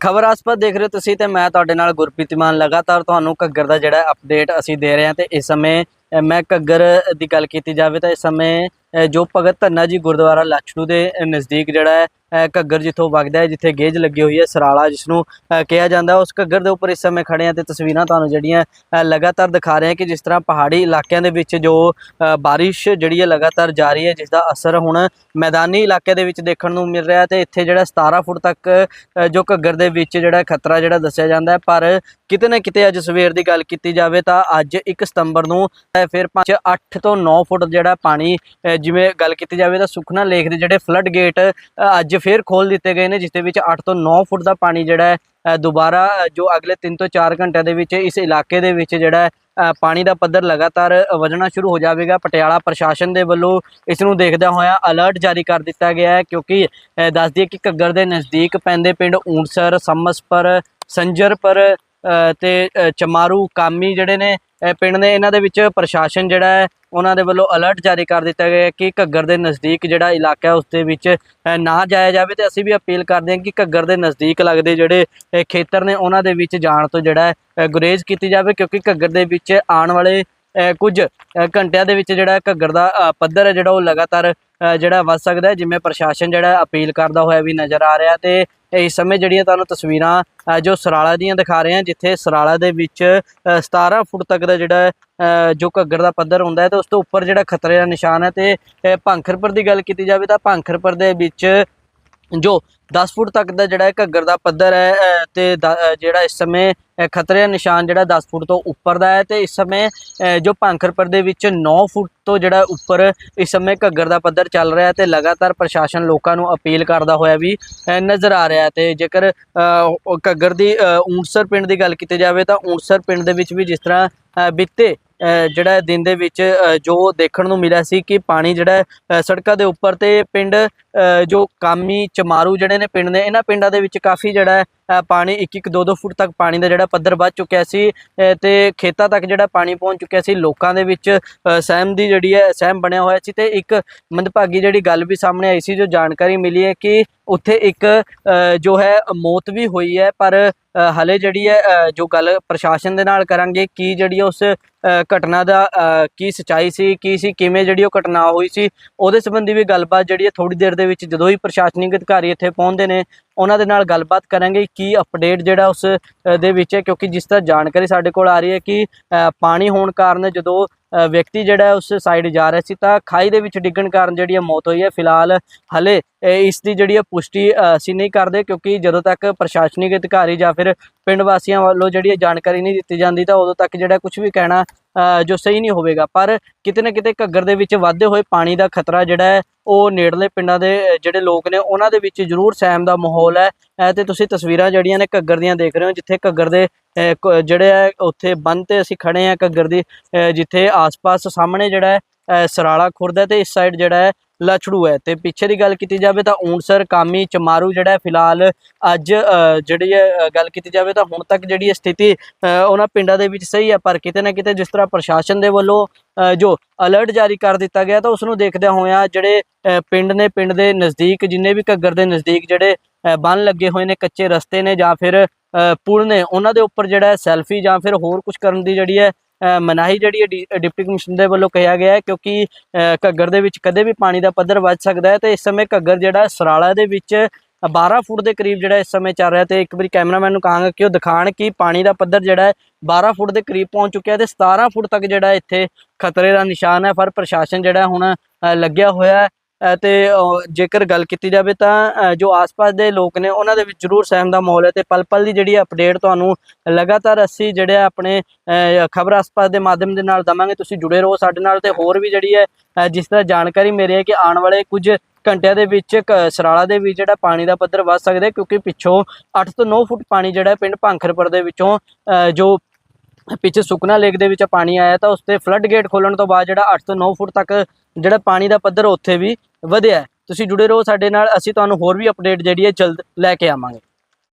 ਖਬਰ ਆਸਪਾਸ ਦੇਖ ਰਹੇ ਹੋ ਤੁਸੀਂ ਤੇ ਮੈਂ ਤੁਹਾਡੇ ਨਾਲ ਗੁਰਪ੍ਰੀਤ ਮਾਨ ਲਗਾਤਾਰ ਤੁਹਾਨੂੰ ਘੱਗਰ ਦਾ ਜਿਹੜਾ ਅਪਡੇਟ ਅਸੀਂ ਦੇ ਰਹੇ ਹਾਂ ਤੇ ਇਸ ਸਮੇਂ ਮੈਂ ਘੱਗਰ ਦੀ ਗੱਲ ਕੀਤੀ ਜਾਵੇ ਤਾਂ ਇਸ ਸਮੇਂ ਜੋ ਭਗਤ ਧੰਨਾ ਜੀ ਗੁਰਦੁਆਰਾ ਲਾਛੜੂ ਦੇ ਨਜ਼ਦੀਕ ਜਿਹੜਾ ਹੈ ਘੱਗਰ ਜਿੱਥੋਂ ਵਗਦਾ ਹੈ ਜਿੱਥੇ ਗੇਜ ਲੱਗੀ ਹੋਈ ਹੈ ਸਰਾਲਾ ਜਿਸ ਨੂੰ ਕਿਹਾ ਜਾਂਦਾ ਉਸ ਘੱਗਰ ਦੇ ਉੱਪਰ ਇਸ ਸਮੇਂ ਖੜੇ ਹਾਂ ਤੇ ਤਸਵੀਰਾਂ ਤੁਹਾਨੂੰ ਜਿਹੜੀਆਂ ਲਗਾਤਾਰ ਦਿਖਾ ਰਹੇ ਹਾਂ ਕਿ ਜਿਸ ਤਰ੍ਹਾਂ ਪਹਾੜੀ ਇਲਾਕਿਆਂ ਦੇ ਵਿੱਚ ਜੋ ਅ, ਬਾਰਿਸ਼ ਜਿਹੜੀ ਹੈ ਲਗਾਤਾਰ ਜਾਰੀ ਹੈ ਜਿਸ ਦਾ ਅਸਰ ਹੁਣ ਮੈਦਾਨੀ ਇਲਾਕੇ ਦੇ ਵਿੱਚ ਦੇਖਣ ਨੂੰ ਮਿਲ ਰਿਹਾ ਤੇ ਇੱਥੇ ਜਿਹੜਾ 17 ਫੁੱਟ ਤੱਕ ਜੋ ਘੱਗਰ ਦੇ ਵਿੱਚ ਜਿਹੜਾ ਖਤਰਾ ਜਿਹੜਾ ਦੱਸਿਆ ਜਾਂਦਾ ਹੈ ਪਰ ਕਿਤੇ ਨਾ ਕਿਤੇ ਅੱਜ ਸਵੇਰ ਦੀ ਗੱਲ ਕੀਤੀ ਜਾਵੇ ਤਾਂ ਅੱਜ 1 ਸਤੰਬਰ ਨੂੰ ਫਿਰ 5 8 ਤੋਂ 9 ਫੁੱਟ ਜਿਹੜਾ ਪਾਣੀ ਜਿਵੇਂ ਗੱਲ ਕੀਤੀ ਜਾਵੇ ਤਾਂ ਸੁਖਨਾ ਲੇਖ ਦੇ ਜਿਹੜੇ ਫਲੱਡ ਗੇਟ ਅੱਜ ਫਿਰ ਖੋਲ ਦਿੱਤੇ ਗਏ ਨੇ ਜਿਸ ਦੇ ਵਿੱਚ 8 ਤੋਂ 9 ਫੁੱਟ ਦਾ ਪਾਣੀ ਜਿਹੜਾ ਦੁਬਾਰਾ ਜੋ ਅਗਲੇ 3 ਤੋਂ 4 ਘੰਟਿਆਂ ਦੇ ਵਿੱਚ ਇਸ ਇਲਾਕੇ ਦੇ ਵਿੱਚ ਜਿਹੜਾ ਪਾਣੀ ਦਾ ਪੱਧਰ ਲਗਾਤਾਰ ਵਧਣਾ ਸ਼ੁਰੂ ਹੋ ਜਾਵੇਗਾ। ਪਟਿਆਲਾ ਪ੍ਰਸ਼ਾਸਨ ਦੇ ਵੱਲੋਂ ਇਸ ਨੂੰ ਦੇਖਦਿਆਂ ਹੋਇਆ ਅਲਰਟ ਜਾਰੀ ਕਰ ਦਿੱਤਾ ਗਿਆ ਹੈ ਕਿਉਂਕਿ ਅ, ਦੱਸ ਦਈਏ ਕਿ ਘੱਗਰ ਦੇ ਨਜ਼ਦੀਕ ਪੈਂਦੇ ਪਿੰਡ ਊਂਟਸਰ ਸੰਮਸਪਰ ਸੰਜਰਪਰ ਤੇ ਚਮਾਰੂ ਕਾਮੀ ਜਿਹੜੇ ਨੇ ਪਿੰਡ ਨੇ ਇਹਨਾਂ ਦੇ ਵਿੱਚ ਪ੍ਰਸ਼ਾਸਨ ਜਿਹੜਾ ਹੈ ਉਹਨਾਂ ਦੇ ਵੱਲੋਂ ਅਲਰਟ ਜਾਰੀ ਕਰ ਦਿੱਤਾ ਗਿਆ ਕਿ ਘੱਗਰ ਦੇ ਨਜ਼ਦੀਕ ਜਿਹੜਾ ਇਲਾਕਾ ਹੈ ਉਸ ਦੇ ਵਿੱਚ ਨਾ ਜਾਇਆ ਜਾਵੇ ਤੇ ਅਸੀਂ ਵੀ ਅਪੀਲ ਕਰਦੇ ਹਾਂ ਕਿ ਘੱਗਰ ਦੇ ਨਜ਼ਦੀਕ ਲੱਗਦੇ ਜਿਹੜੇ ਖੇਤਰ ਨੇ ਉਹਨਾਂ ਦੇ ਵਿੱਚ ਜਾਣ ਤੋਂ ਜਿਹੜਾ ਹੈ, ਗੁਰੇਜ਼ ਕੀਤੀ ਜਾਵੇ ਕਿਉਂਕਿ ਘੱਗਰ ਦੇ ਵਿੱਚ ਆਉਣ ਵਾਲੇ ਕੁਝ ਘੰਟਿਆਂ ਦੇ ਵਿੱਚ ਜਿਹੜਾ ਘੱਗਰ ਦਾ ਪੱਧਰ ਹੈ ਜਿਹੜਾ ਉਹ ਲਗਾਤਾਰ ਜਿਹੜਾ ਵੱਧ ਸਕਦਾ ਹੈ ਜਿਵੇਂ ਪ੍ਰਸ਼ਾਸਨ ਜਿਹੜਾ ਅਪੀਲ ਕਰਦਾ ਹੋਇਆ ਵੀ ਨਜ਼ਰ ਆ ਰਿਹਾ ਤੇ ਇਸ ਸਮੇਂ ਜਿਹੜੀਆਂ ਤੁਹਾਨੂੰ ਤਸਵੀਰਾਂ ਅ, ਜੋ ਸਰਾਲਾ ਦੀਆਂ ਦਿਖਾ ਰਹੇ ਹਾਂ ਜਿੱਥੇ ਸਰਾਲਾ ਦੇ ਵਿੱਚ ਅ, 17 ਫੁੱਟ ਤੱਕ ਦਾ ਜਿਹੜਾ ਹੈ, ਜੋ ਘੱਗਰ ਦਾ ਪੱਧਰ ਹੁੰਦਾ ਹੈ ਤੇ ਉਸ ਤੋਂ ਉੱਪਰ ਜਿਹੜਾ ਖਤਰੇ ਦਾ ਨਿਸ਼ਾਨ ਹੈ ਤੇ ਅ, ਭਾਂਖਰਪੁਰ ਦੀ ਗੱਲ ਕੀਤੀ ਜਾਵੇ ਤਾਂ ਭਾਂਖਰਪੁਰ ਦੇ ਵਿੱਚ ਜੋ 10 ਫੁੱਟ ਤੱਕ ਦਾ ਜਿਹੜਾ ਘੱਗਰ ਦਾ ਪੱਧਰ ਹੈ ਅ, ਤੇ ਦ- ਜਿਹੜਾ ਇਸ ਸਮੇਂ ਖਤਰੇ ਦਾ ਨਿਸ਼ਾਨ ਜਿਹੜਾ 10 ਫੁੱਟ ਤੋਂ ਉੱਪਰ ਦਾ ਹੈ ਤੇ ਇਸ ਸਮੇਂ ਜੋ ਭਾਂਖਰਪੁਰ ਦੇ ਵਿੱਚ 9 ਫੁੱਟ ਤੋਂ ਜਿਹੜਾ ਉੱਪਰ ਇਸ ਸਮੇਂ ਘੱਗਰ ਦਾ ਪੱਧਰ ਚੱਲ ਰਿਹਾ ਹੈ ਤੇ ਲਗਾਤਾਰ ਪ੍ਰਸ਼ਾਸਨ ਲੋਕਾਂ ਨੂੰ ਅਪੀਲ ਕਰਦਾ ਹੋਇਆ ਵੀ ਨਜ਼ਰ ਆ ਰਿਹਾ ਹੈ ਤੇ ਜੇਕਰ ਘੱਗਰ ਦੀ ਅ, ਪਿੰਡ ਦੀ ਗੱਲ ਕੀਤੀ ਜਾਵੇ ਤਾਂ ਊਂਟਸਰ ਪਿੰਡ ਦੇ ਵਿੱਚ ਵੀ ਜਿਸ ਤਰ੍ਹਾਂ ਅ, ਬੀਤੇ ਜਿਹੜਾ ਦਿਨ ਦੇ ਵਿੱਚ ਜੋ ਦੇਖਣ ਨੂੰ ਮਿਲਿਆ ਸੀ ਕਿ ਪਾਣੀ ਜਿਹੜਾ ਸੜਕਾਂ ਦੇ ਉੱਪਰ ਤੇ ਪਿੰਡ ਅ, ਜੋ ਕਾਮੀ ਚਮਾਰੂ ਜਿਹੜੇ ਨੇ ਪਿੰਡ ਨੇ ਇਹਨਾਂ ਪਿੰਡਾਂ ਦੇ ਵਿੱਚ ਕਾਫੀ ਜਿਹੜਾ ਹੈ, ਪਾਣੀ 1-1 2-2 ਫੁੱਟ ਤੱਕ ਪਾਣੀ ਦਾ ਜਿਹੜਾ ਪੱਧਰ ਵੱਧ ਚੁੱਕਿਆ ਸੀ ਤੇ ਖੇਤਾਂ ਤੱਕ ਜਿਹੜਾ ਪਾਣੀ ਪਹੁੰਚ ਚੁੱਕਿਆ ਸੀ ਲੋਕਾਂ ਦੇ ਵਿੱਚ ਅ, ਸਹਿਮ ਦੀ ਜਿਹੜੀ ਹੈ ਸਹਿਮ ਬਣਿਆ ਹੋਇਆ ਸੀ ਤੇ ਇੱਕ ਮੰਦਭਾਗੀ ਜਿਹੜੀ ਗੱਲ ਵੀ ਸਾਹਮਣੇ ਆਈ ਸੀ ਜੋ ਜਾਣਕਾਰੀ ਮਿਲੀ ਹੈ ਕਿ ਉੱਥੇ ਇੱਕ ਜੋ ਹੈ ਮੌਤ ਵੀ ਹੋਈ ਹੈ ਪਰ ਅ, ਹਲੇ ਜਿਹੜੀ ਹੈ ਜੋ ਗੱਲ ਪ੍ਰਸ਼ਾਸਨ ਦੇ ਨਾਲ ਕਰਾਂਗੇ ਕੀ ਜਿਹੜੀ ਉਸ ਘਟਨਾ ਦਾ ਕੀ ਸਚਾਈ ਸੀ ਕੀ ਸੀ ਕਿਵੇਂ ਜਿਹੜੀ ਉਹ ਘਟਨਾ ਹੋਈ ਸੀ ਉਹਦੇ ਸੰਬੰਧੀ ਵੀ ਗੱਲਬਾਤ ਜਿਹੜੀ ਹੈ ਥੋੜੀ ਦੇਰ ਦੇ ਵਿੱਚ ਜਦੋਂ ਹੀ ਪ੍ਰਸ਼ਾਸਨਿਕ ਅਧਿਕਾਰੀ ਇੱਥੇ ਪਹੁੰਚਦੇ ਨੇ ਉਹਨਾਂ ਦੇ ਨਾਲ ਗੱਲਬਾਤ ਕਰਾਂਗੇ ਕੀ ਅਪਡੇਟ ਜਿਹੜਾ ਉਸ ਦੇ ਵਿੱਚ ਹੈ ਕਿਉਂਕਿ ਜਿਸ ਤਰ੍ਹਾਂ ਜਾਣਕਾਰੀ ਸਾਡੇ ਕੋਲ ਆ ਰਹੀ ਹੈ ਕਿ ਪਾਣੀ ਹੋਣ ਕਾਰਨ ਜਦੋਂ ਵਿਅਕਤੀ ਜਿਹੜਾ ਉਸ ਸਾਈਡ ਜਾ ਰਿਹਾ ਸੀ ਤਾਂ ਖਾਈ ਦੇ ਵਿੱਚ ਡਿੱਗਣ ਕਾਰਨ ਜਿਹੜੀ ਹੈ ਮੌਤ ਹੋਈ ਹੈ। ਫਿਲਹਾਲ ਹਲੇ ਇਸ ਦੀ ਜਿਹੜੀ ਹੈ ਪੁਸ਼ਟੀ ਅ, ਅਸੀਂ ਨਹੀਂ ਕਰਦੇ ਕਿਉਂਕਿ ਜਦੋਂ ਤੱਕ ਪ੍ਰਸ਼ਾਸਨਿਕ ਅਧਿਕਾਰੀ ਜਾਂ ਫਿਰ ਪਿੰਡ ਵਾਸੀਆਂ ਵੱਲੋਂ ਜਿਹੜੀ ਇਹ ਜਾਣਕਾਰੀ ਨਹੀਂ ਦਿੱਤੀ ਜਾਂਦੀ ਤਾਂ ਉਦੋਂ ਤੱਕ ਜਿਹੜਾ ਕੁਝ ਵੀ ਕਹਿਣਾ ਜੋ ਸਹੀ ਨਹੀਂ ਹੋਵੇਗਾ। ਪਰ ਕਿਤੇ ਨਾ ਕਿਤੇ ਘੱਗਰ ਦੇ ਵਿੱਚ ਵਾਧੇ ਹੋਏ ਪਾਣੀ ਦਾ ਖਤਰਾ ਜਿਹੜਾ ਹੈ ਉਹ ਨੇੜਲੇ ਪਿੰਡਾਂ ਦੇ ਜਿਹੜੇ ਲੋਕ ਨੇ ਉਹਨਾਂ ਦੇ ਵਿੱਚ ਜ਼ਰੂਰ ਸਹਿਮ ਦਾ ਮਾਹੌਲ ਹੈ। ਅ, ਤੇ ਤੁਸੀਂ ਤਸਵੀਰਾਂ ਜਿਹੜੀਆਂ ਨੇ ਘੱਗਰ ਦੀਆਂ ਦੇਖ ਰਹੇ ਹੋ ਜਿੱਥੇ ਘੱਗਰ ਦੇ ਜਿਹੜੇ ਹੈ ਉੱਥੇ ਬੰਨ ਤੇ ਅਸੀਂ ਖੜੇ ਆ ਘੱਗਰ ਦੀ ਜਿੱਥੇ ਆਸ-ਪਾਸ ਸਾਹਮਣੇ ਜਿਹੜਾ ਹੈ ਅ, ਸਰਾਲਾ ਖੁਰਦ ਹੈ ਤੇ ਇਸ ਸਾਈਡ ਜਿਹੜਾ ਹੈ ਲਛੜੂ ਹੈ। ਤੇ ਪਿੱਛੇ ਦੀ ਗੱਲ ਕੀਤੀ ਜਾਵੇ ਤਾਂ ਊਂਟਸਰ ਕਾਮੀ ਚਮਾਰੂ ਜਿਹੜਾ ਫਿਲਹਾਲ ਅੱਜ ਜਿਹੜੀ ਹੈ ਗੱਲ ਕੀਤੀ ਜਾਵੇ ਤਾਂ ਹੁਣ ਤੱਕ ਜਿਹੜੀ ਇਹ ਸਥਿਤੀ ਉਹਨਾਂ ਪਿੰਡਾਂ ਦੇ ਵਿੱਚ ਸਹੀ ਹੈ ਪਰ ਕਿਤੇ ਨਾ ਕਿਤੇ ਜਿਸ ਤਰ੍ਹਾਂ ਪ੍ਰਸ਼ਾਸਨ ਦੇ ਵੱਲੋਂ ਜੋ ਅਲਰਟ ਜਾਰੀ ਕਰ ਦਿੱਤਾ ਗਿਆ ਤਾਂ ਉਸ ਨੂੰ ਦੇਖਦਿਆਂ ਹੋਇਆਂ ਜਿਹੜੇ ਪਿੰਡ ਨੇ ਪਿੰਡ ਦੇ ਨਜ਼ਦੀਕ ਜਿੰਨੇ ਵੀ ਘੱਗਰ ਦੇ ਨਜ਼ਦੀਕ ਜਿਹੜੇ ਅ, ਬੰਨ ਲੱਗੇ ਹੋਏ ਨੇ ਕੱਚੇ ਰਸਤੇ ਨੇ ਜਾਂ ਫਿਰ ਪੁਲ ਨੇ ਉਹਨਾਂ ਦੇ ਉੱਪਰ ਜਿਹੜਾ ਸੈਲਫੀ ਜਾਂ ਫਿਰ ਹੋਰ ਕੁਝ ਕਰਨ ਦੀ ਜਿਹੜੀ ਹੈ ਮਨਾਹੀ ਜਿਹੜੀ ਹੈ ਡੀ- ਡਿਪਟੀ ਕਮਿਸ਼ਨਰ ਦੇ ਵੱਲੋਂ ਕਿਹਾ ਗਿਆ ਹੈ ਕਿਉਂਕਿ ਅ, ਘੱਗਰ ਦੇ ਵਿੱਚ ਕਦੇ ਵੀ ਪਾਣੀ ਦਾ ਪੱਧਰ ਵੱਧ ਸਕਦਾ ਹੈ ਤੇ ਇਸ ਸਮੇਂ ਘੱਗਰ ਜਿਹੜਾ ਸਰਾਲਾ ਦੇ ਵਿੱਚ 12 ਫੁੱਟ ਦੇ ਕਰੀਬ ਜਿਹੜਾ ਇਸ ਸਮੇਂ ਚੱਲ ਰਿਹਾ ਤੇ ਇੱਕ ਵਾਰੀ ਕੈਮਰਾਮੈਨ ਨੂੰ ਕਹਾਂਗਾ ਕਿ ਉਹ ਦਿਖਾਣ ਕਿ ਪਾਣੀ ਦਾ ਪੱਧਰ ਜਿਹੜਾ ਹੈ 12 ਫੁੱਟ ਦੇ ਕਰੀਬ ਪਹੁੰਚ ਚੁੱਕਿਆ ਤੇ 17 ਫੁੱਟ ਤੱਕ ਜਿਹੜਾ ਇੱਥੇ ਖਤਰੇ ਦਾ ਨਿਸ਼ਾਨ ਹੈ ਪਰ ਪ੍ਰਸ਼ਾਸਨ ਜਿਹੜਾ ਹੁਣ ਅ, ਲੱਗਿਆ ਹੋਇਆ ਤੇ ਜੇਕਰ ਗੱਲ ਕੀਤੀ ਜਾਵੇ ਤਾਂ ਜੋ ਆਸ-ਪਾਸ ਦੇ ਲੋਕ ਨੇ, ਉਹਨਾਂ ਦੇ ਵਿੱਚ ਜ਼ਰੂਰ ਸਹਿਮ ਦਾ ਮਾਹੌਲ ਹੈ ਤੇ ਪਲ-ਪਲ ਦੀ ਜਿਹੜੀ ਅਪਡੇਟ ਤੁਹਾਨੂੰ ਲਗਾਤਾਰ ਅਸੀਂ ਜਿਹੜੇ ਆਪਣੇ ਖਬਰ ਆਸ-ਪਾਸ ਦੇ ਮਾਧਿਅਮ ਦੇ ਨਾਲ ਦਵਾਂਗੇ, ਤੁਸੀਂ ਜੁੜੇ ਰਹੋ ਸਾਡੇ ਨਾਲ ਤੇ ਹੋਰ ਵੀ ਜਿਹੜੀ ਹੈ ਜਿਸ ਤਰ੍ਹਾਂ ਜਾਣਕਾਰੀ ਮੇਰੇ ਹੈ ਕਿ ਆਉਣ ਵਾਲੇ ਕੁਝ ਘੰਟਿਆਂ ਦੇ ਵਿੱਚ ਕ- ਸਰਾਲਾ ਦੇ ਵਿੱਚ ਜਿਹੜਾ ਪਾਣੀ ਦਾ ਪੱਧਰ ਵੱਧ ਸਕਦਾ ਕਿਉਂਕਿ ਪਿੱਛੋਂ 8 ਤੋਂ 9 ਫੁੱਟ ਪਾਣੀ ਜਿਹੜਾ ਪਿੰਡ ਭਾਂਖਰਪੁਰ ਦੇ ਵਿੱਚੋਂ ਜੋ ਪਿੱਛੇ ਸੁਕਨਾ ਲੇਕ ਦੇ ਵਿੱਚ ਪਾਣੀ ਆਇਆ ਤਾਂ ਉਸ ਤੇ ਫਲੱਡ ਗੇਟ ਖੋਲਣ ਤੋਂ ਬਾਅਦ ਜਿਹੜਾ 8 ਤੋਂ 9 ਫੁੱਟ ਤੱਕ ਜਿਹੜਾ ਪਾਣੀ ਦਾ ਪੱਧਰ ਉੱਥੇ ਵੀ ਵਧਿਆ ਤੁਸੀਂ ਜੁੜੇ ਰਹੋ ਸਾਡੇ ਨਾਲ, ਅਸੀਂ ਤੁਹਾਨੂੰ ਹੋਰ ਵੀ ਅਪਡੇਟ ਜਿਹੜੀ ਹੈ ਜਲਦ ਲੈ ਕੇ ਆਵਾਂਗੇ।